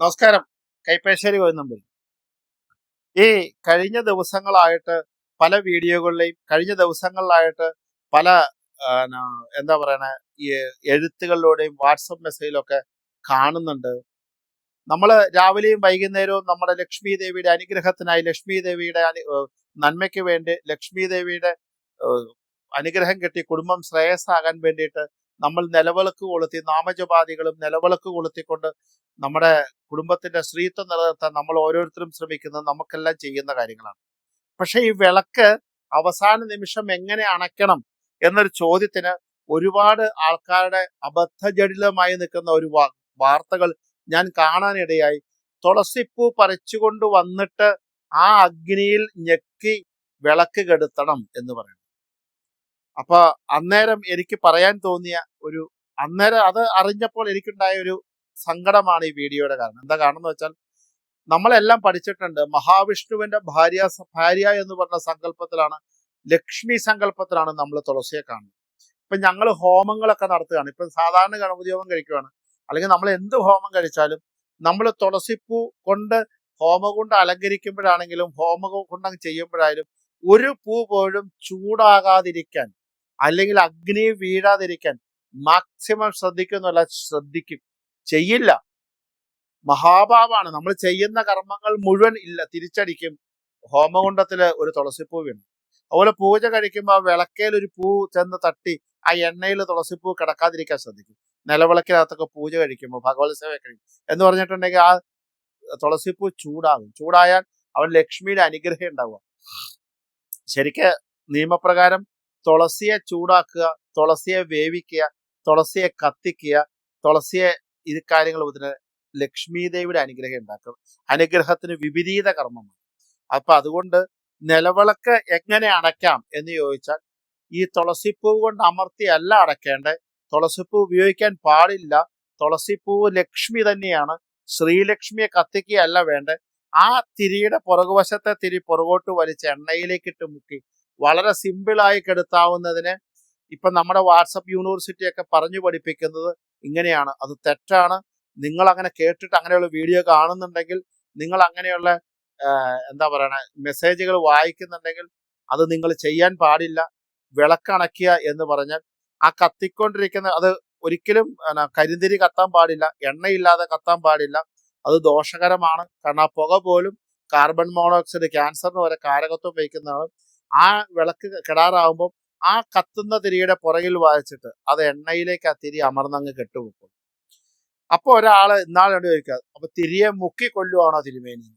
നമസ്കാരം. കൈപ്പേശ്ശേരി കോയനമ്പൽ ഈ കഴിഞ്ഞ ദിവസങ്ങളായിട്ട് പല വീഡിയോകളിലെയും കഴിഞ്ഞ ദിവസങ്ങളിലായിട്ട് പല എന്താ പറയണ ഈ എഴുത്തുകളിലൂടെയും വാട്സപ്പ് മെസ്സേജിലൊക്കെ കാണുന്നുണ്ട്. നമ്മൾ രാവിലെയും വൈകുന്നേരവും നമ്മുടെ ലക്ഷ്മി ദേവിയുടെ അനുഗ്രഹത്തിനായി ലക്ഷ്മി ദേവിയുടെ നന്മയ്ക്ക് വേണ്ടി ലക്ഷ്മി ദേവിയുടെ അനുഗ്രഹം കിട്ടി കുടുംബം ശ്രേയസ്സാകാൻ വേണ്ടിയിട്ട് നമ്മൾ നിലവിളക്ക് കൊളുത്തി നാമജപാദികളും നിലവിളക്ക് കൊളുത്തിക്കൊണ്ട് നമ്മുടെ കുടുംബത്തിന്റെ സ്ത്രീത്വം നിലനിർത്താൻ നമ്മൾ ഓരോരുത്തരും ശ്രമിക്കുന്നത് നമുക്കെല്ലാം ചെയ്യുന്ന കാര്യങ്ങളാണ്. പക്ഷേ ഈ വിളക്ക് അവസാന നിമിഷം എങ്ങനെ അണയ്ക്കണം എന്നൊരു ചോദ്യത്തിന് ഒരുപാട് ആൾക്കാരുടെ അബദ്ധജടിലമായി നിൽക്കുന്ന ഒരു വാർത്തകൾ ഞാൻ കാണാനിടയായി. തുളസിപ്പൂ പറിച്ചുകൊണ്ട് വന്നിട്ട് ആ അഗ്നിയിൽ ഞെക്കി വിളക്ക് കെടുത്തണം എന്ന് പറയുന്നു അപ്പൊ അന്നേരം എനിക്ക് പറയാൻ തോന്നിയ ഒരു അന്നേരം അത് അറിഞ്ഞപ്പോൾ എനിക്കുണ്ടായ ഒരു സങ്കടമാണ് ഈ വീഡിയോയുടെ കാരണം. എന്താ കാരണം വെച്ചാൽ നമ്മളെല്ലാം പഠിച്ചിട്ടുണ്ട്. മഹാവിഷ്ണുവിന്റെ ഭാര്യ ഭാര്യ എന്ന് പറഞ്ഞ സങ്കല്പത്തിലാണ് ലക്ഷ്മി സങ്കല്പത്തിലാണ് നമ്മൾ തുളസിയെ കാണുന്നത്. ഇപ്പൊ ഞങ്ങൾ ഹോമങ്ങളൊക്കെ നടത്തുകയാണ്. ഇപ്പൊ സാധാരണ ഗണപതി ഹോമം കഴിക്കുകയാണ് അല്ലെങ്കിൽ നമ്മൾ എന്ത് ഹോമം കഴിച്ചാലും നമ്മൾ തുളസിപ്പൂ കൊണ്ട് ഹോമം കൊണ്ട് അലങ്കരിക്കുമ്പോഴാണെങ്കിലും ഹോമം കൊണ്ട് ചെയ്യുമ്പോഴായാലും ഒരു പൂ പോലും ചൂടാകാതിരിക്കാൻ അല്ലെങ്കിൽ അഗ്നി വീഴാതിരിക്കാൻ മാക്സിമം ശ്രദ്ധിക്കുന്നില്ല ശ്രദ്ധിക്കും. ചെയ്യില്ല. മഹാഭാവാണ് നമ്മൾ ചെയ്യുന്ന കർമ്മങ്ങൾ മുഴുവൻ ഇല്ല. തിരിച്ചടിക്കും. ഹോമകുണ്ടത്തിൽ ഒരു തുളസിപ്പൂ വീണു അതുപോലെ പൂജ കഴിക്കുമ്പോൾ ആ വിളക്കേൽ ഒരു പൂ ചെന്ന് തട്ടി ആ എണ്ണയിൽ തുളസിപ്പൂ കിടക്കാതിരിക്കാൻ ശ്രദ്ധിക്കും. നിലവിളക്കിനകത്തൊക്കെ പൂജ കഴിക്കുമ്പോൾ ഭഗവത് സേവ കഴിക്കും എന്ന് പറഞ്ഞിട്ടുണ്ടെങ്കിൽ ആ തുളസിപ്പൂ ചൂടാകും. ചൂടായാൽ അവൻ ലക്ഷ്മിയുടെ അനുഗ്രഹം ഉണ്ടാവുക. ശരിക്ക് നിയമപ്രകാരം തുളസിയെ ചൂടാക്കുക തുളസിയെ വേവിക്കുക തുളസിയെ കത്തിക്കുക തുളസിയെ ഇത് കാര്യങ്ങൾ ഇതിന് ലക്ഷ്മി ദേവിയുടെ അനുഗ്രഹം ഉണ്ടാക്കും. അനുഗ്രഹത്തിന് വിപരീത കർമ്മമാണ് അപ്പൊ അതുകൊണ്ട് നിലവിളക്ക് എങ്ങനെ അടയ്ക്കാം എന്ന് ചോദിച്ചാൽ ഈ തുളസിപ്പൂവ് കൊണ്ട് അമർത്തി അല്ല അടയ്ക്കേണ്ടത്. തുളസിപ്പൂ ഉപയോഗിക്കാൻ പാടില്ല. തുളസിപ്പൂവ് ലക്ഷ്മി തന്നെയാണ്. ശ്രീലക്ഷ്മിയെ കത്തിക്കുകയല്ല വേണ്ടത്. ആ തിരിയുടെ പുറകുവശത്തെ തിരി പുറകോട്ട് വലിച്ച് എണ്ണയിലേക്കിട്ട് മുക്കി വളരെ സിമ്പിളായി കെടുത്താവുന്നതിന് ഇപ്പം നമ്മുടെ വാട്സപ്പ് യൂണിവേഴ്സിറ്റി ഒക്കെ പറഞ്ഞു പഠിപ്പിക്കുന്നത് ഇങ്ങനെയാണ്. അത് തെറ്റാണ്. നിങ്ങൾ അങ്ങനെ കേട്ടിട്ട് അങ്ങനെയുള്ള വീഡിയോ കാണുന്നുണ്ടെങ്കിൽ നിങ്ങൾ അങ്ങനെയുള്ള എന്താ പറയണേ മെസ്സേജുകൾ വായിക്കുന്നുണ്ടെങ്കിൽ അത് നിങ്ങൾ ചെയ്യാൻ പാടില്ല. വിളക്കണക്കിയ എന്ന് പറഞ്ഞാൽ ആ കത്തിക്കൊണ്ടിരിക്കുന്ന അത് ഒരിക്കലും കരിന്തിരി കത്താൻ പാടില്ല. എണ്ണയില്ലാതെ കത്താൻ പാടില്ല. അത് ദോഷകരമാണ്. കാരണം ആ പുക പോലും കാർബൺ മോണോക്സൈഡ് ക്യാൻസറിന് വരെ കാരകത്വം വഹിക്കുന്നതാണ്. ആ വിളക്ക് കെടാറാവുമ്പോൾ ആ കത്തുന്ന തിരിയുടെ പുറകിൽ വായിച്ചിട്ട് അത് എണ്ണയിലേക്ക് ആ തിരി അമർന്നങ്ങ് കെട്ടുപോക്കും അപ്പൊ ഒരാൾ ഇന്നാളുണ്ട് ചോദിക്കുക അപ്പൊ തിരിയെ മുക്കി കൊല്ലുവാണോ തിരുമേനി?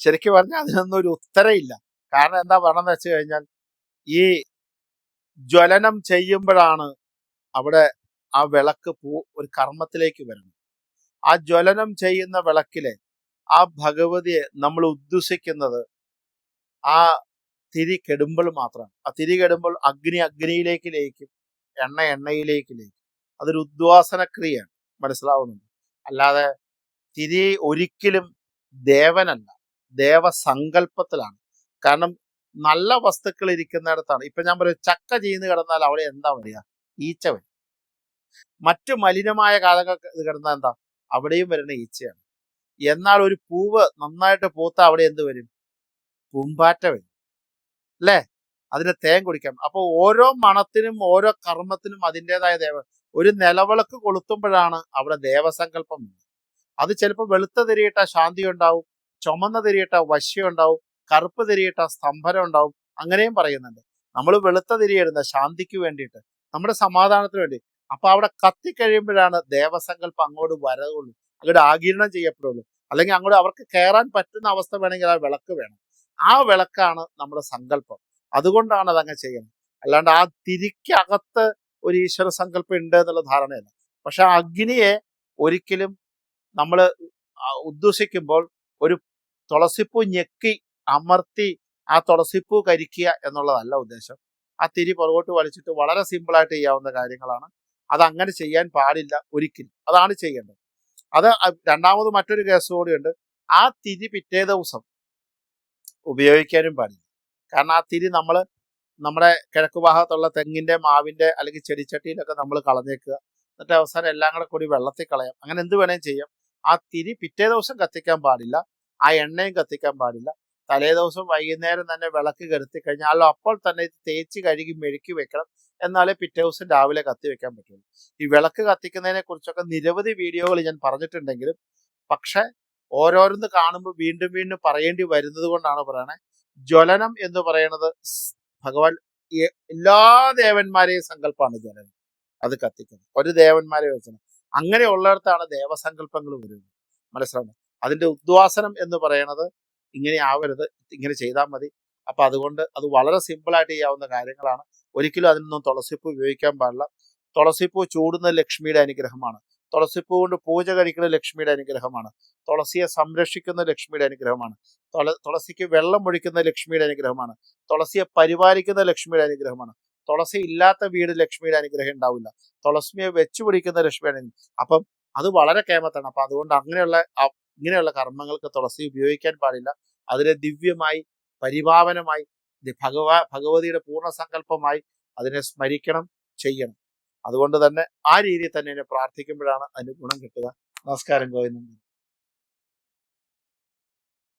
ശരിക്കും പറഞ്ഞാൽ അതിനൊന്നും ഒരു ഉത്തരയില്ല കാരണം എന്താ പറയണമെന്ന് വെച്ച് കഴിഞ്ഞാൽ ഈ ജ്വലനം ചെയ്യുമ്പോഴാണ് അവിടെ ആ വിളക്ക് പൂ ഒരു കർമ്മത്തിലേക്ക് വരുന്നത്. ആ ജ്വലനം ചെയ്യുന്ന വിളക്കിലെ ആ ഭഗവതിയെ നമ്മൾ ഉദ്ദേശിക്കുന്നത് ആ തിരി കെടുമ്പോൾ മാത്രമാണ് ആ തിരി കെടുമ്പോൾ അഗ്നി അഗ്നിയിലേക്ക് ലയിക്കും. എണ്ണ എണ്ണയിലേക്ക് ലയിക്കും. അതൊരു ഉദ്വാസന ക്രിയയാണ്. മനസ്സിലാവുന്നുണ്ട്? അല്ലാതെ തിരി ഒരിക്കലും ദേവനല്ല. ദേവസങ്കല്പത്തിലാണ് കാരണം നല്ല വസ്തുക്കൾ ഇരിക്കുന്നിടത്താണ്. ഇപ്പൊ ഞാൻ പറയും ചക്ക ചെയ്യുന്ന കിടന്നാൽ അവിടെ എന്താ പറയുക ഈച്ച മറ്റു മലിനമായ കാലങ്ങൾ കിടന്നാൽ എന്താ? അവിടെയും വരുന്ന ഈച്ചയാണ്. എന്നാൽ ഒരു പൂവ് നന്നായിട്ട് പൂത്ത അവിടെ എന്ത് വരും? പൂമ്പാറ്റ വരും. അല്ലേ? അതിന് തേൻ കുടിക്കാം. അപ്പോൾ ഓരോ മണത്തിനും ഓരോ കർമ്മത്തിനും അതിന്റെതായ ദേവ ഒരു നിലവിളക്ക് കൊളുത്തുമ്പോഴാണ് അവിടെ ദേവസങ്കല്പം. അത് ചിലപ്പോൾ വെളുത്ത തിരിയിട്ട ശാന്തി ഉണ്ടാവും ചുമന്ന തിരിയിട്ട വശ്യം ഉണ്ടാവും കറുപ്പ് തിരിയിട്ട സ്തംഭനം ഉണ്ടാവും അങ്ങനെയും പറയുന്നുണ്ട്. നമ്മൾ വെളുത്ത തിരിയിടുന്ന ശാന്തിക്ക് വേണ്ടിയിട്ട് നമ്മുടെ സമാധാനത്തിന് വേണ്ടി. അപ്പൊ അവിടെ കത്തിക്കഴിയുമ്പോഴാണ് ദേവസങ്കല്പം അങ്ങോട്ട് വരവുള്ളൂ. അങ്ങോട്ട് ആഗീരണം ചെയ്യപ്പെടുള്ളൂ. അല്ലെങ്കിൽ അങ്ങോട്ട് അവർക്ക് കയറാൻ പറ്റുന്ന അവസ്ഥ വേണമെങ്കിൽ ആ വിളക്ക് വേണം. ആ വിളക്കാണ് നമ്മുടെ സങ്കല്പം. അതുകൊണ്ടാണ് അതങ്ങ് ചെയ്യുന്നത്. അല്ലാണ്ട് ആ തിരിക്കകത്ത് ഒരു ഈശ്വര സങ്കല്പം ഉണ്ട് എന്നുള്ള ധാരണയല്ല. പക്ഷെ ആ അഗ്നിയെ ഒരിക്കലും നമ്മൾ ഉദ്ദേശിക്കുമ്പോൾ ഒരു തുളസിപ്പൂ ഞെക്കി അമർത്തി ആ തുളസിപ്പൂ കരിക്കുക എന്നുള്ളതല്ല ഉദ്ദേശം. ആ തിരി പുറകോട്ട് വലിച്ചിട്ട് വളരെ സിമ്പിളായിട്ട് ചെയ്യാവുന്ന കാര്യങ്ങളാണ്. അത് അങ്ങനെ ചെയ്യാൻ പാടില്ല ഒരിക്കലും. അതാണ് ചെയ്യേണ്ടത്. അത് രണ്ടാമത് മറ്റൊരു കേസ് കൂടിയുണ്ട്. ആ തിരി പിറ്റേ ദിവസം ഉപയോഗിക്കാനും പാടില്ല. കാരണം ആ തിരി നമ്മൾ നമ്മുടെ കിഴക്ക് ഭാഗത്തുള്ള തെങ്ങിന്റെ മാവിന്റെ അല്ലെങ്കിൽ ചെടിച്ചട്ടിയിലൊക്കെ നമ്മൾ കളഞ്ഞേക്കുക. എന്നിട്ട് അവസാനം എല്ലാം കൂടെ കൂടി വെള്ളത്തിൽ കളയാം. അങ്ങനെ എന്ത് വേണേലും ചെയ്യാം. ആ തിരി പിറ്റേ ദിവസം കത്തിക്കാൻ പാടില്ല. ആ എണ്ണയും കത്തിക്കാൻ പാടില്ല. തലേ ദിവസം വൈകുന്നേരം തന്നെ വിളക്ക് കരുത്തി കഴിഞ്ഞാൽ അപ്പോൾ തന്നെ ഇത് തേച്ച് കഴുകി മെഴുക്കി വെക്കണം. എന്നാലേ പിറ്റേ ദിവസം രാവിലെ കത്തി വെക്കാൻ പറ്റുള്ളൂ. ഈ വിളക്ക് കത്തിക്കുന്നതിനെ കുറിച്ചൊക്കെ നിരവധി വീഡിയോകൾ ഞാൻ പറഞ്ഞിട്ടുണ്ടെങ്കിലും പക്ഷെ ഓരോരുന്ന് കാണുമ്പോൾ വീണ്ടും വീണ്ടും പറയേണ്ടി വരുന്നത് കൊണ്ടാണ് പറയണേ. ജ്വലനം എന്ന് പറയുന്നത് ഭഗവാൻ എല്ലാ ദേവന്മാരെയും സങ്കല്പമാണ് ജ്വലനം. അത് കത്തിക്കുന്നത്. ഒരു ദേവന്മാരെ വെച്ചാൽ അങ്ങനെയുള്ളിടത്താണ് ദേവസങ്കല്പങ്ങൾ വരുന്നത്. മനസ്സിലാവുന്നത് അതിന്റെ ഉദ്വാസനം എന്ന് പറയുന്നത് ഇങ്ങനെ ആവരുത്. ഇങ്ങനെ ചെയ്താൽ മതി. അപ്പൊ അതുകൊണ്ട് അത് വളരെ സിമ്പിളായിട്ട് ചെയ്യാവുന്ന കാര്യങ്ങളാണ്. ഒരിക്കലും അതിനൊന്നും തുളസിപ്പൂ ഉപയോഗിക്കാൻ പാടില്ല. തുളസിപ്പൂ ചൂടുന്ന ലക്ഷ്മിയുടെ അനുഗ്രഹമാണ്. തുളസിപ്പൂ കൊണ്ട് പൂജ കഴിക്കുന്ന ലക്ഷ്മിയുടെ അനുഗ്രഹമാണ്. തുളസിയെ സംരക്ഷിക്കുന്ന ലക്ഷ്മിയുടെ അനുഗ്രഹമാണ്. തുള തുളസിക്ക് വെള്ളം ഒഴിക്കുന്ന ലക്ഷ്മിയുടെ അനുഗ്രഹമാണ്. തുളസിയെ പരിപാലിക്കുന്ന ലക്ഷ്മിയുടെ അനുഗ്രഹമാണ്. തുളസി ഇല്ലാത്ത വീട് ലക്ഷ്മിയുടെ അനുഗ്രഹം ഉണ്ടാവില്ല. തുളസിയെ വെച്ചു പിടിക്കുന്ന ലക്ഷ്മിയുടെ അപ്പം അത് വളരെ കേമത്താണ്. അപ്പം അതുകൊണ്ട് അങ്ങനെയുള്ള ഇങ്ങനെയുള്ള കർമ്മങ്ങൾക്ക് തുളസി ഉപയോഗിക്കാൻ പാടില്ല. അതിനെ ദിവ്യമായി പരിപാവനമായി ദി- ഭഗവാ ഭഗവതിയുടെ പൂർണ സങ്കല്പമായി അതിനെ സ്മരിക്കണം ചെയ്യണം. അതുകൊണ്ട് തന്നെ ആ രീതിയിൽ തന്നെ പ്രാർത്ഥിക്കുമ്പോഴാണ് അതിന് ഗുണം കിട്ടുക. നമസ്കാരം ഗോവിന്ദൻ.